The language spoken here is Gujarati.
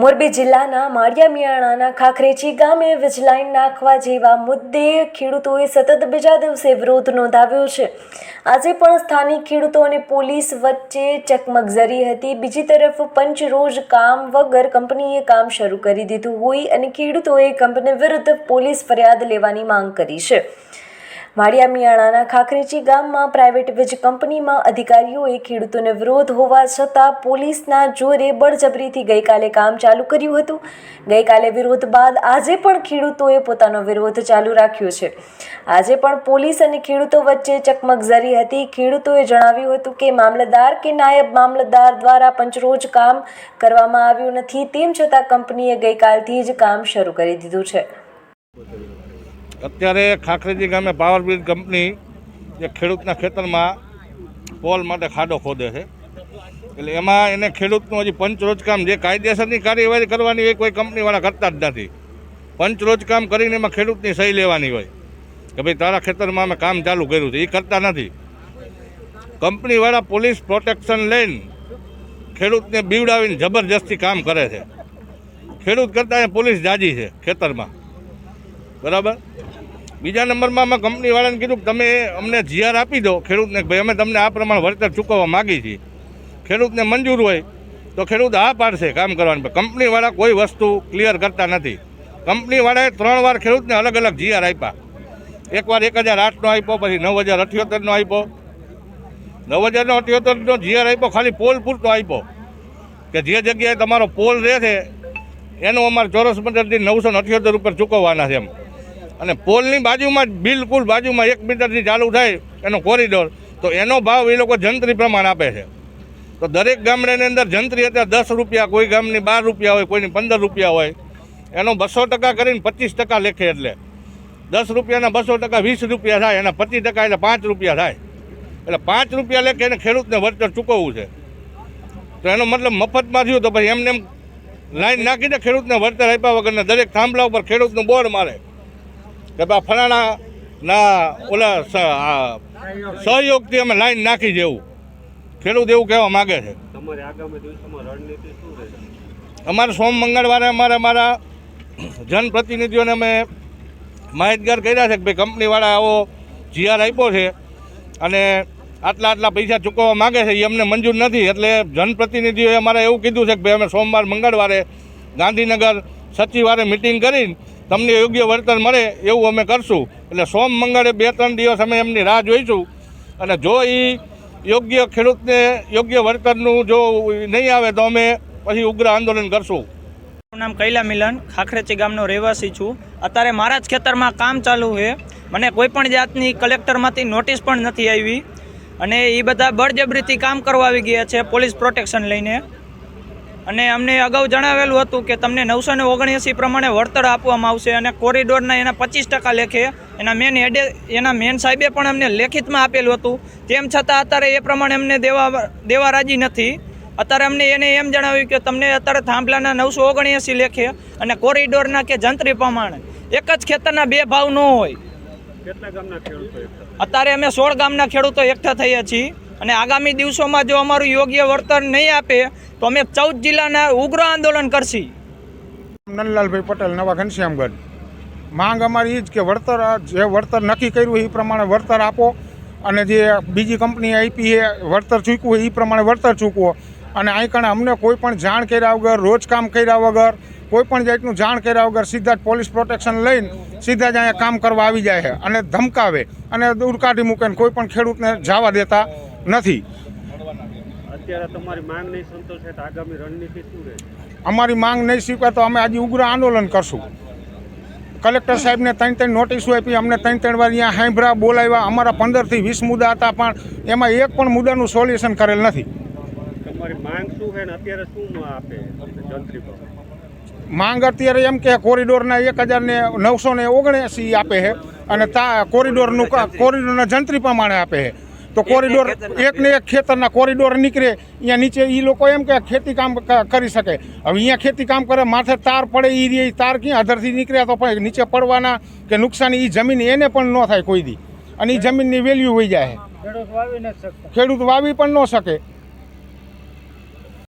મોરબી જિલ્લાના માળિયા મિયાણાના ખાખરેચી ગામે વીજલાઇન નાખવા જેવા મુદ્દે ખેડૂતોએ સતત બીજા દિવસે વિરોધ નોંધાવ્યો છે. આજે પણ સ્થાનિક ખેડૂતો અને પોલીસ વચ્ચે ચકમક જરી હતી. બીજી તરફ પંચ રોજ કામ વગર કંપનીએ કામ શરૂ કરી દીધું હોય અને ખેડૂતોએ કંપની વિરુદ્ધ પોલીસ ફરિયાદ લેવાની માંગ કરી છે. માળિયા મિયાણાના ખાખરેચી ગામમાં પ્રાઇવેટ વીજ કંપનીમાં અધિકારીઓએ ખેડૂતોને વિરોધ હોવા છતાં પોલીસના જોરે બળજબરીથી ગઈકાલે કામ ચાલુ કર્યું હતું. ગઈકાલે વિરોધ બાદ આજે પણ ખેડૂતોએ પોતાનો વિરોધ ચાલુ રાખ્યો છે. આજે પણ પોલીસ અને ખેડૂતો વચ્ચે ચકમક જરી હતી. ખેડૂતોએ જણાવ્યું હતું કે મામલતદાર કે નાયબ મામલતદાર દ્વારા પંચરોજ કામ કરવામાં આવ્યું નથી. તેમ છતાં કંપનીએ ગઈકાલથી જ કામ શરૂ કરી દીધું છે. અત્યારે ખાખરેજી ગામે પાવર ગ્રીડ કંપની જે ખેડૂતના ખેતરમાં પોલ માટે ખાડો ખોદે છે. એટલે એમાં એને ખેડૂતનું હજી પંચરોજકામ જે કાયદેસરની કાર્યવાહી કરવાની હોય કોઈ કંપનીવાળા કરતા જ નથી. પંચરોજકામ કરીને એમાં ખેડૂતની સહી લેવાની હોય કે ભાઈ તારા ખેતરમાં અમે કામ ચાલુ કર્યું છે. એ કરતા નથી. કંપનીવાળા પોલીસ પ્રોટેક્શન લઈને ખેડૂતને બીવડાવીને જબરજસ્તી કામ કરે છે. ખેડૂત કરતાં પોલીસ જાજી છે ખેતરમાં. બરાબર? બીજા નંબરમાં અમે કંપનીવાળાને કીધું કે તમે અમને જીઆર આપી દો ખેડૂતને ભાઈ અમે તમને આ પ્રમાણે વળતર ચૂકવવા માગીએ છીએ. ખેડૂતને મંજૂર હોય તો ખેડૂત આ પાડશે કામ કરવાની. કંપનીવાળા કોઈ વસ્તુ ક્લિયર કરતા નથી. કંપનીવાળાએ ત્રણ વાર ખેડૂતને અલગ અલગ જીઆર આપ્યા. એકવાર એક હજાર આઠનો આપ્યો, પછી નવ હજાર અઠ્યોતેરનો આપ્યો. નવ હજારનો અઠ્યોતેરનો જીઆર આપ્યો, ખાલી પોલ પૂરતો આપ્યો. કે જે જગ્યાએ તમારો પોલ રહે છે, એનું અમારે ચોરસ મીટરથી નવસો અઠ્યોતેર ઉપર ચૂકવવાના છે એમ. અને પોલની બાજુમાં જ બિલકુલ બાજુમાં એક મીટરથી ચાલુ થાય એનો કોરિડોર, તો એનો ભાવ એ લોકો જંત્રી પ્રમાણ આપે છે. તો દરેક ગામડાની અંદર જંત્રી અત્યારે દસ રૂપિયા, કોઈ ગામની બાર રૂપિયા હોય, કોઈની પંદર રૂપિયા હોય, એનો બસો ટકા કરીને પચીસ ટકા લેખે એટલે. દસ રૂપિયાના બસો ટકા વીસ રૂપિયા થાય, એના પચીસ ટકા એટલે પાંચ રૂપિયા થાય. એટલે પાંચ રૂપિયા લેખે એને ખેડૂતને વળતર ચૂકવવું છે. તો એનો મતલબ મફતમાં થયું તો પછી એમને એમ લાઈન નાખીને ખેડૂતને વળતર આપ્યા વગરના દરેક થાંભલા ઉપર ખેડૂતનું બોર મારે. કે બા ફલાણા ના ઓલા સહયોગથી અમે લાઈન નાખી જેવું. ખેડૂત એવું કહેવા માગે છે. અમારે સોમ મંગળવારે અમારે અમારા જનપ્રતિનિધિઓને અમે માહિતગાર કર્યા છે કે ભાઈ કંપનીવાળા આવો જીઆર આપ્યો છે અને આટલા આટલા પૈસા ચૂકવવા માગે છે એ અમને મંજૂર નથી. એટલે જનપ્રતિનિધિઓએ અમારે એવું કીધું છે કે ભાઈ અમે સોમવાર મંગળવારે ગાંધીનગર સચિવારે મિટિંગ કરીને તમને યોગ્ય વળતર મળે એવું અમે કરશું. એટલે સોમ મંગળે બે, ત્રણ દિવસ અમે એમની રાહ જોઈશું. અને જો એ યોગ્ય ખેડૂતને યોગ્ય વળતરનું જો નહીં આવે તો અમે પછી ઉગ્ર આંદોલન કરશું. મારું નામ કૈલા મિલન, ખાખરેચી ગામનો રહેવાસી છું. અત્યારે મારા જ ખેતરમાં કામ ચાલુ છે. મને કોઈ પણ જાતની કલેક્ટરમાંથી નોટિસ પણ નથી આવી. અને એ બધા બળજબરીથી કામ કરવા આવી ગયા છે, પોલીસ પ્રોટેક્શન લઈને. અને અમને અગાઉ જણાવેલું હતું કે તમને નવસો ને ઓગણએંસી પ્રમાણે વળતર આપવામાં આવશે અને કોરિડોરના એના પચીસ ટકા લેખે એના મેન હેડે એના મેન સાહેબે પણ અમને લેખિતમાં આપેલું હતું. તેમ છતાં અત્યારે એ પ્રમાણે અમને દેવા દેવા રાજી નથી. અત્યારે અમને એને એમ જણાવ્યું કે તમને અત્યારે થાંભલાના નવસો ઓગણએંસી લેખે અને કોરિડોરના કે જંત્રી પ્રમાણે એક જ ખેતરના બે ભાવ ન હોય. અત્યારે અમે સોળ ગામના ખેડૂતો એકઠા થયા છીએ. અને આગામી દિવસોમાં જો અમારું યોગ્ય વળતર નહીં આપે, તો અમે ચૌદ જિલ્લાના ઉગ્ર આંદોલન કરશી. નંદલાલભાઈ પટેલ, નવા ઘનશ્યામગઢ. માંગ અમારી એ જ કે વળતર, જે વળતર નક્કી કર્યું એ પ્રમાણે વળતર આપો અને જે બીજી કંપની આપી એ વળતર ચૂકવું એ પ્રમાણે વળતર ચૂકવો. અને અહીં કણે અમને કોઈ પણ જાણ કર્યા વગર, રોજ કામ કર્યા વગર, કોઈ પણ જાતનું જાણ કર્યા વગર સીધા જ પોલીસ પ્રોટેક્શન લઈને સીધા જ અહીંયા કામ કરવા આવી જાય છે અને ધમકાવે અને દૂર કાઢી મૂકે કોઈ પણ ખેડૂતને જવા દેતા. નથી. અમારી માંગ નહીં સ્વીકાર તો અમે આજે ઉગ્ર આંદોલન કરશું. કલેક્ટર સાહેબને ત્રણ ત્રણ નોટિસો આપી અમને ત્રણ ત્રણ વાર અહીંયા હાંભરા બોલાવ્યા. અમારા પંદરથી વીસ મુદ્દા હતા પણ એમાં એક પણ મુદ્દાનું સોલ્યુશન કરેલ નથી. માંગ અત્યારે એમ કે કોરિડોરના એક હજાર ને નવસો ને ઓગણએંસી આપે છે અને તા કોરિડોરનું કોરિડોરના જંત્રી પ્રમાણે આપે છે. તો કોરિડોર એક ને એક ખેતરના કોરિડોર નીકળે અહીંયા નીચે એ લોકો એમ કે ખેતી કામ કરી શકે. હવે અહીંયા ખેતી કામ કરે માથે તાર પડે એ રે તાર ક્યાં અધરથી નીકળ્યા તો પણ નીચે પડવાના કે નુકસાની એ જમીન એને પણ ન થાય કોઈ દી. અને એ જમીનની વેલ્યુ વહી જાય. ખેડૂત વાવી પણ ન શકે.